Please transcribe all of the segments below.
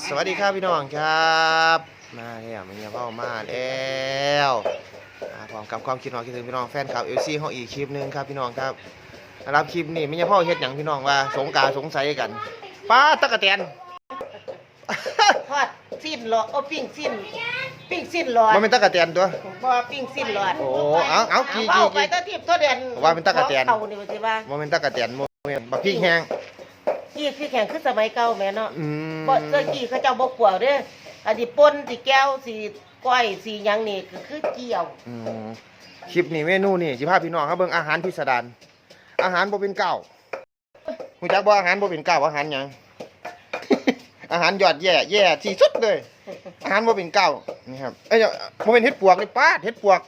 สวัสดีครับพี่น้องครับมาเนี่ยมันยังเข้ามาแล้วอ่าพร้อมกับความคิดของคิดถึงพี่น้องแฟนคลับเอลซีของอีกคลิปหนึงครับพี่น้องครับรับคลิปนี่มันยังพ่อเฮ็ดอย่างพี่น้องว่า สงกรารสงสัยกันป้าตะกะแตนทอดสิ้นหลอดโอ้ปิ้งสิ้นปิ้งสิ้นหลอดมันเป็นตะกะแตนตัวบ่ปิ้งสิ้นหลอดโอ้เอาเอากี่เอากี่ไปตะทิพย์ตัวเดือนว่าเป็นตะกะแตนเขานี่ว่าสิว่ามันเป็นตะกะแตนมันเป็นบักพริกแห้ง พี่พี่แข่งคือสมัยเก่าแม่เนาะอืมบ่เสื้อกี้เขาเจ้าบ่กลัวเด้ออันนี้ป่นสิแก้วสิก้อยสิหยังนี่ก็คือเกี่ยว อืมคลิปนี้เมนูนี่สิพาพี่น้องครับเบิ่งอาหารพิสดารอาหารบ่เป็นเก่ารู้จักบ่อาหารบ่เป็นเก่าอาหารหยัง อาหารยอดแย่แย่ที่สุดเลย อาหารบ่เป็นเก่านี่ครับเอ้ยบ่เป็นเห็ดปวกเลยป้าดเห็ดปวก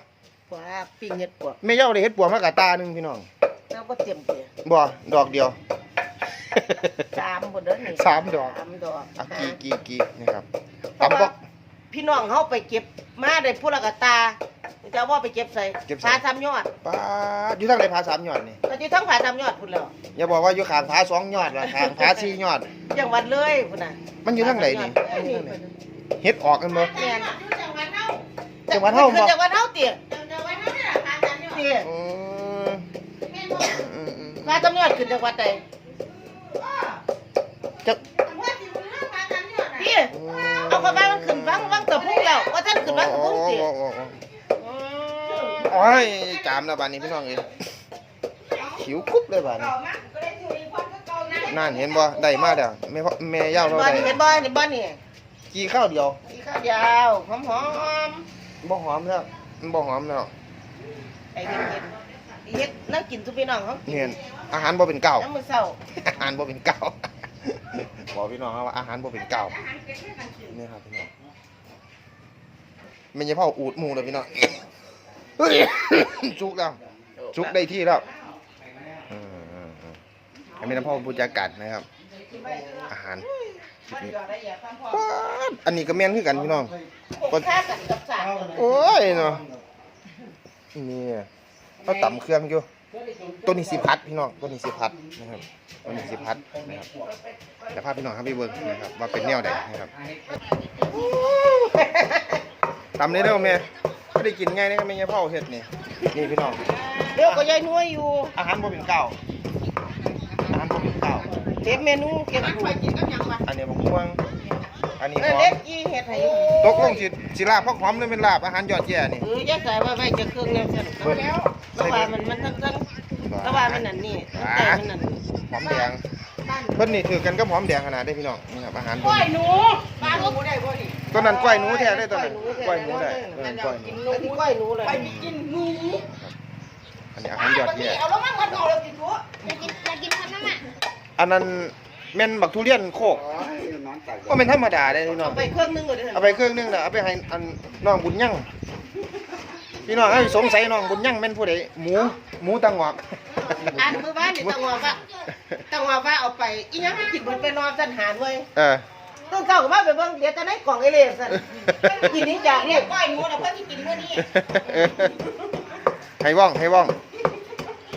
ว่าปิ้งเฮ็ดปวกแม่เย้าได้เห็ดปวกมากะตาหนึงพี่น้องแล้วบ่เตรียมเตรียบ่ดอกเดียว สามบ่เด้อนี่สามดอก สามดอกอะกีกีกีนี่ครับตำบอก พี่น้องเฮาไปเก็บมาได้ผู้ละกะตาจะว่าไปเก็บใส่เก็บใส่ ผาทำยอดป้าดอยู่ทางไหนผาสามยอดนี่ก็อยู่ทั้งผาทำยอดพุ่นแล้วอย่าบอกว่าอยู่ข้างผาสองยอดว่าข้างผาสี่ยอด จังหวัดเลยพุ่นน่ะมันอยู่ทางไหนนี่มันอยู่ทางไหนเห็ดออกกันบ่ แม่นจังหวัดเฮาบ่ คือจังหวัดเฮาเตี๋ยเตี๋ยอืมอืมอืมผาทำยอดขึ้นจังหวัดใด จะเตี๋ยเอาเข้ามามันขึ้นวังวังตะพุงแล้วว่าท่านขึ้นวังตะพุงเตี๋ยโอ้โอ้โอ้โอ้โอ้ยจามแล้วบานนี้พี่น้องเอ้ยหิวกุ๊บเลยบานนี้นั่นเห็นบ่ได้มาแล้วแม่พ่อแม่ย่าเราบ้านได้นี่เห็นบ้านนี่บ้านนี่กี่ข้าวเดียวอีข้าวเดียวหอมหอมบ่หอมแล้วมันบ่หอมแล้วๆไอ้เห็ดเห็ดเห็ดนั่งกินทุกพี่น้องเขากิเนี่ยอาหารบ่เป็นเก่าน้ำมือเศร้าอาหารบ่เป็นเก่า บอกพี่น้องว่าอาหารบ่เป็นเก่านี่ครับพี่น้องไม่ใช่พ่ออูดหมูเลยพี่น้องเฮ้ยจุกแล้วจุกได้ที่แล้วอืมอืมอืมอันนี้น้ำพ่อผู้จัดการนะครับ อาหารคลิปนี้ป๊าดอันนี้ก็แม่นคือกันพี่น้องคนฆ่ากันกับสาวโอ้ยเนาะนี่เขาต่ำเครื่องอยู่ ตัวนี้สิพัดพี่น้องตัวนี้สิพัดนะครับตัวนี้สิพัดนะครับแต่ภาพพี่น้องครับพี่เบิร์นะครับว่าเป็นแนวใดนะครับตำได้เด้อแม่ไม่ได้กินง่ายนี่ก็ไม่ใช่พ่อเฮ็ดนี่นี่พี่น้องเดี๋ยวก็ยายนัวอยู่ อาหารบ่เป็นเก่าอาหารบ่เป็นเก่าเก็บเมนูเก็บอยู่อันนี้บะม่วงอันนี้หนั่นอเล็มกยี่เห็ดให้ตกลงสิสิลาบเพราะหอมเลยเป็นลาบอาหารยอดแย่นี่เออยายใส่ไว้ไว้จะเครื่องแล้วสั่นเบิดแล้วแล้วว่ามันมันทั้งทั้งแล้วว่า มันนั่นนี่ทั้งแต่มันนั่นหอมแดงเพิ่นนี่ถือกันกับหอมแดงขนาดได้พี่น้องนี่ครับอาหารก้อยหนูปลาหนูได้บ่นี่ตัวนั้นกล้วยหนูแท้ได้ตัวนั้นกล้วยหนูได้เออกล้วยหนูหนูที่ก้อยหนูเลยกินหนูอันนี้อาหารยอดแย่เอาแล้วมันมันเอาแล้วกินหัวอยากกินอยากกินพันนั่นอะอันนั้นแม่นบักทุเรียนโคกก็เป็นธรรมดาได้พี่น้องเอาไปเครื่องนึงก่อนเด้อเอาไปเครื่องนึงน่ะเอาไปให้อันน้องบุญยั่งพี่น้องให้สงสัยน้องบุญยั่งแม่นผู้ใดหมูหมูตังหงอก อันมือบ้านนี่ตังว่าว่าตังว่าว่าเอาไปอีหยังไม่กินเบิดไปนอนสันหารเว้ยเออ ต้องเจ้าก็มาไปเบิ่งเดี๋ยวจะได้กล่องไอเล่สันกินนี้จากเนี่ยก้อยหนูน่ะเพิ่นสิกินมื้อนี้ให้ว่องให้ว่อง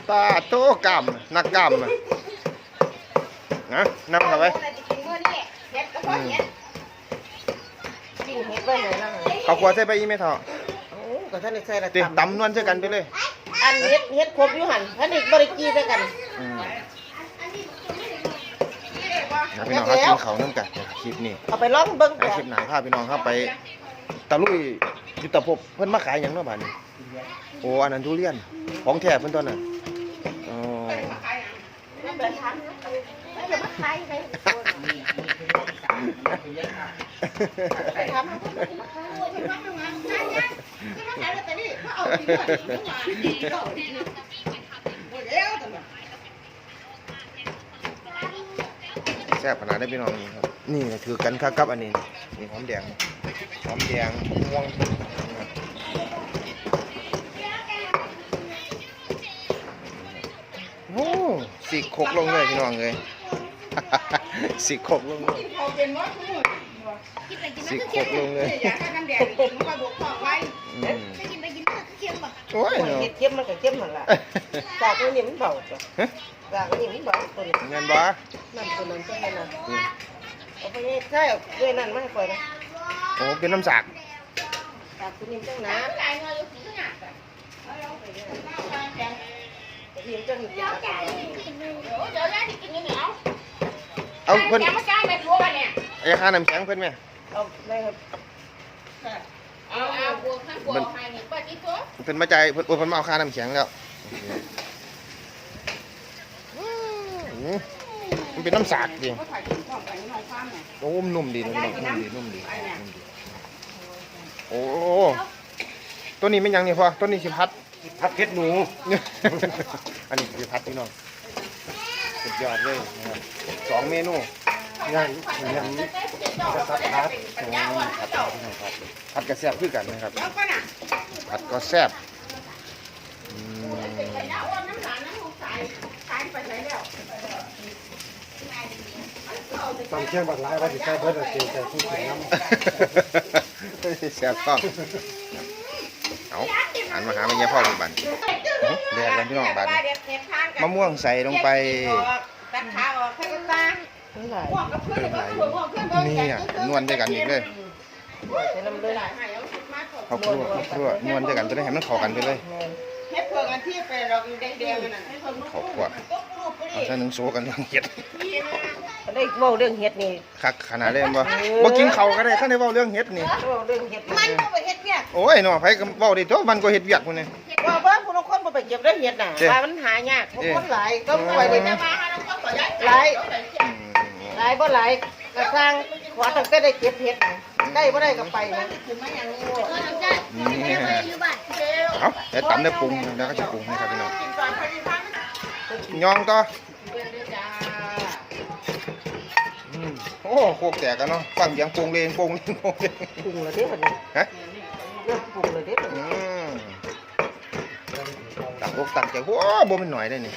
ตาโตกล้ามนักกล้ามน่ะนะนำเข้าไปอะไรจะกินมื้อนี้เฮ็ดก็พอเฮ็ดปิ้งเฮ็ดไว้ไหนล่ะเขาขวใส่ไปอีเมทอโอ้ ก็ท่านได้ใส่ละติตำนวลใส่กันไปเลย อันเฮ็ดเฮ็ดครบอยู่หั่นท่านได้บ่ได้กี้ใส่กันอืมนะพี่น้องครับกินเขาวน้ำกันคลิปนี้เอาไปลองเบิ่งไอก่อนคลิปหนาพาพี่น้องครับไปตะลุยยุทธภพเพิ่นมาขายหยังเนาะบ้านนี้โอ้อันนั้นทุเรียนของแท้เพิ่นตอนน่ะอ๋อแล้วเดี๋ยวมาขายไปไปทำ แซ่บขนาดได้พี่น้องนี่ครับ นี่คือกันครับกับอันนี้นี่หอมแดงหอมแดงม่วงนะครับโอ้สิโคกลงเลยพี่น้องเลยสิโคกลงเลยเขาเป็นว่าทุกมื้อสิโคกลงเลย อ้ยเนาะเฮ็ดเก็บมันก็เก็บนั่นล่ะจากนี้มันเบาจ้ะฮะจากนี้มันเบาตัวนี้เงินบ่นั่นตัวนั้นตัวนั้นน่ะเอาไปใช่เรื่องนั้นไม่ให้ปล่อยนะโอ้เป็นน้ำสากจากคุณนิ่มจังนะหลายเงินอยู่ที่ไหนกันนิ่มจังเดี๋ยวแกกินเดี๋ยวแม่ที่กินเหนียวเอาเพิ่นแกมาจ้างแม่ทัวร์เนี่ย ไอ้ค่าน้ำแข็งเพิ่นไหมเอาได้ครับเอาเอาบัวข้างบัวให้นี่ป้าจิ๊กตัว เพิ่นมาจ่ายเพิ่นโอ้เพิ่นมาเอาค่าน้ำแข็งแล้วอืมมันเป็นน้ำสากดิเขาถ่ายถึงของไปน้องความเนี่ยโอ้นุ่มดีนะพี่น้องนุ่มดีนุ่มดีนุ่มดี โอ้ตัวนี้เป็นหยังนี่พ่อตัวนี้สิพัดผัดเผ็ดหนูอันนี้สิพัดพี่น้องสุดยอดเลยนะครับสองเมนูย่างย่าง กระสับพัดโอ้ผัดพี่น้องครับผัดกระแซบคือกันนะครับผัดก็แซ่บอืมไปแล้วอ้วนน้ำหลานน้ำลูกสายสายไปไหนแล้วตำเชียงบักหลายว่าสิใส่เบิดเอาเกรงใจผู้กินน้ำแซ่บก็เอาหันมาหาแม่ยายพ่อลูกบันเรียกกันพี่น้องบันมะม่วงใส่ลงไป ตัดขา นกับเพื่อนห่วงเพื่อนนี่อะนวลด้วยกันอีกเลยใส่น้ำเลยหลายหายเอาสุดมากข้าวคั่วข้าวคั่วนวลด้วยกันจะได้ให้มันเข้ากันไปเลยแม่นเฮ็ดเพิ่งอันที่ไปเราแดงๆนั่นน่ะให้เพิ่งข้าวคั่วเอาใส่หนึ่งโซกันเรื่องเห็ดอันนี้เว้าเรื่องเห็ดนี่คักขนาดเลยบ่บ่กินข้าวก็ได้คันได้เว้าเรื่องเห็ดนี่เว้าเรื่องเห็ดมันก็ไปเฮ็ดเนี่ยโอ้ยเนาะไผก็เว้าได้ตัวมันก็เฮ็ดเวียกพุ่นนี่ว่าเบิ่งผู้ลางคนบ่ไปเก็บได้เห็ดน่ะเจ้ว่ามันหายากบางคนหลายก็เจ้ป่วยเลยจะนะมาหาเราก็ขอย้ายหลายอืม หลายบ่หลายก็สร้างขอตั้งแต่ได้เก็บเห็ดน่ะได้บ่ได้ก็ไปนะถึงมาอย่างนี้เออจ้ะนี่อยู่บ้านเร็วเอาเดี๋ยวตำได้ปรุงแล้วก็จะปรุงให้ครับพี่น้องกินก่อนพอดีพันยองต่อเดือนด้วยจ้าอืมโอ้โคกแตกกันเนาะฟังเสียงโปงเลงโปงเลงโปงเลงปรุงแล้วเด้บัดนี้ฮะเริ่มปรุงแล้วเด้บัดอืนี้มตักอกตักใจโอ้บ่เป็นหน่อยได้นี่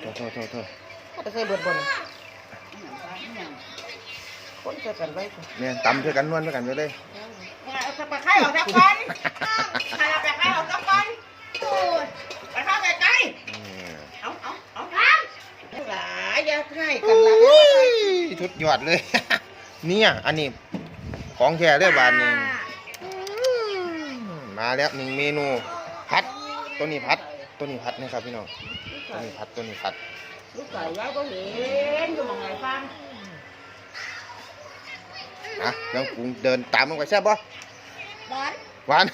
โทษโทษโทษโทษก็ใส่เบิดบ่นี่ คนใส่กันไว้ก่อนเนี่ยตำเพื่อกันนวลเพื่อกันไปเลยเอาไปไข่ออกจากกันใครเอาไปไข่ออกจากกันโอ้ยไปเข้าไปไกลอืมเอาเอาเอาหลายอย่าให้กัโอ้นหลายยทุดยอดเลย เนี่ยอันนี้ของแท้เด้อบานนี้อืมมาแล้วหนึ่งเมนูพัดตัวนี้พัดตัวนี้พัดนะครับพี่น้องตัวนี้พัดตัวนี้พัดลูกไก่ย้ายก็เห็นอยู่มองไหนฟัง อะยังปรุงเดินตามลงไปแซ่บปะร้อนหวาน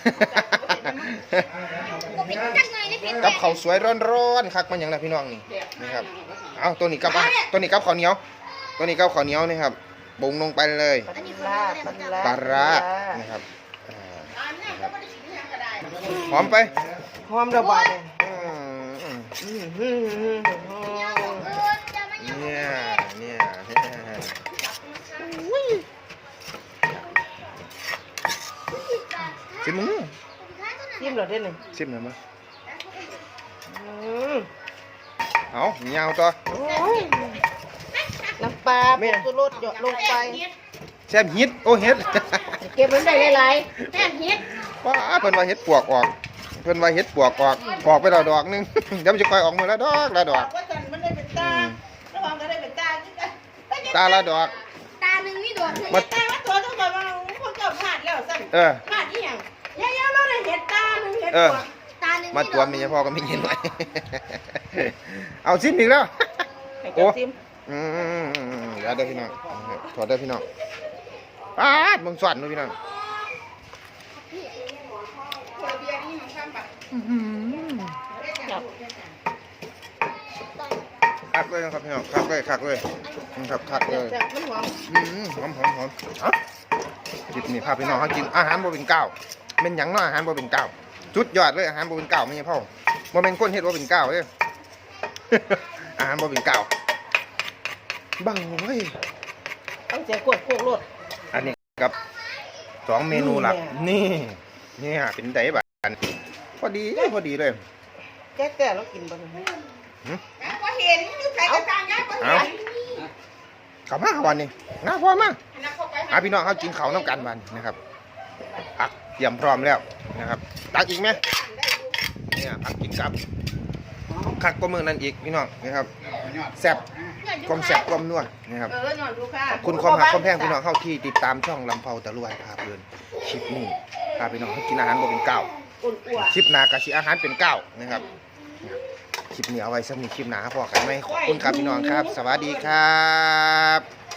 ก็เป็นจังไงนี่เป็นกับข้าวสวยร้อนๆคักมันหยังนะพี่น้องนี่นี่ครับเอาตัวนี้กับอะตัวนี้กับข้าวเหนียว ตัวนี้กับข้าวเหนียวนี่ครับปรุงลงไปเลยปลาร้าปลาร้าปลาร้านะครับอ่าอันนี้ก็ไม่ได้กินยังก็ได้หอมไปหอมระบาดเลยอืมอืมอืมอืมอืมอืมเนี่ย เนี่ยชิมมึงชิมเหรอเด้หนึ่งชิมหน่อยมั้ยอืมเอาเหนียวต่อโอ้ยน้ำปลาแม่ผงชูรสหยดลงไปแซ่บฮิตโอ้เฮ็ดเก็บมันได้หลายแค่เฮ็ดว้าเพิ่นว่าเฮ็ดปวกออกเพิ่นว่าเฮ็ดปวกออกออกไปแล้วดอกหนึงเดี๋ยวมันจะค่อยออกมือละดอกละดอกว่าจันมันได้เป็นตาระวังก็ได้เป็นตาตาละดอกตาหนึ่งนี่โดดมาตาว่าตัวต้องแบบว่า คนเจ้าพลาดแล้วสั่นเออพลาดที่อย่างยายาเราได้เห็ดตาหนึ่งเห็ดเออตาหนึ่งมาตัวมีเฉพาะก็ไม่ยินไว้ เอาซิมอีกแล้วๆให้โอ้เจ้าชิมอืมเดี๋ยวเด้อพี่น้องถอดเด้อพี่น้องป้าดมึงสอนดูพี่น้องคนเบียร์นี่มันข้ามไปจับคักเลยนะครับพี่น้องคักเลยคักเลยอืมครับคักเลยจับมันหอมอืมหอมหอมหอมเอ้า คลิปนี้พาพี่น้องเขากินอาหารบ่เป็นเก้าวเป็นหยังเนาะอาหารบ่เป็นเก้าวสุดยอดเลยอาหารบ่เป็นเก้าวไม่ใช่พ่อบ่เป็นคนเฮ็ดบ่เป็นเก้าวเด้ออาหารบ่เป็นเก้าวบ้าเว้ยต้องเสียกวดโคกรสอันนี้กับสองเมนูหลักนี่นี่เนี่ยเป็นไดบ้านพอดีพอดีเลยแก่แต่เรากินบ่ได้ก็เห็นอยู่ใส่กระตังยายก็เห็นกลับมาวันนี้งาพอมา นะเข้าไปหาพี่น้องเขากินเขาวน้ำกันวันนะครับผักเตรียมพร้อมแล้วนะครับตักอีกไหมเนี่ยผักกินกับคักก็มือนั่นอีกพี่น้องนะครับแซ่บความแซ่บความนัวนะครับเออหน่อยดูค่ะขอบคุณความหักความแพงพี่น้องเข้าที่ติดตามช่องลำเพาตะลุยพาเพลินคลิปนี้พาพี่น้องให้กินอาหารบ่เป็นเก้าอุ่นอ้วนคลิปหน้ากะสิอาหารเป็นเก้านะครับคลิปนี้เอาไว้สำหรับคลิปหน้าพอกันไหมขอบคุณครับพี่น้องครับ สวัสดีครับ